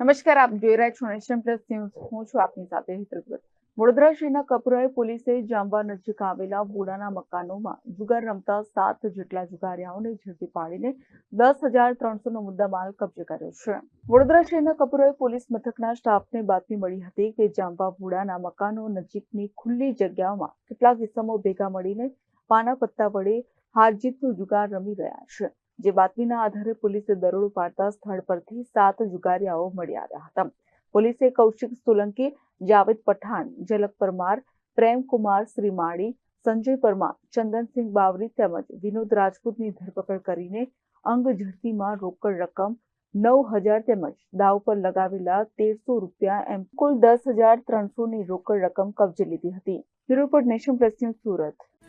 નમસ્કાર, આપ જોઈ રહ્યા છો નેશન પ્લસ ન્યૂઝ. હું છું આપની સાથે હેતલ વડોદરા શહેરના કપરોએ પોલીસે જાંબા નજીક આવેલા બોડાના મકાનોમાં જુગાર રમતા સાત જેટલા જુગારિયાઓને ઝડપી પાડીને દસ હજાર ત્રણસો નો મુદ્દામાલ કબજે કર્યો છે. વડોદરા શહેરના કપરોએ પોલીસ મથકના સ્ટાફને બાતમી મળી હતી કે જાંબા બોડાના મકાનો નજીકની ખુલ્લી જગ્યાઓમાં કેટલાક ઇસમો ભેગા મળીને પાના પત્તા વડે હારજીતનો જુગાર રમી રહ્યા છે, જે બાતમીના આધારે પોલીસે દરોડો પાડતા સ્થળ પરથી સાત જુગારિયાઓ મળી આવ્યા હતા. પોલીસે કૌશિક સોલંકી, જાવેદ પઠાણ, ઝલક પરમાર, પ્રેમકુમાર શ્રીમાળી, સંજય પરમાર, ચંદનસિંહ બાવરી તેમજ વિનોદ રાજપૂતની ધરપકડ કરીને અંગ ઝડપીમાં રોકડ રકમ નવ હજાર તેમજ દાવ પર લગાવેલા તેરસો રૂપિયા એમ કુલ દસ હજાર ત્રણસોની રોકડ રકમ કબજે લીધી હતી. Bureau nation press Surat.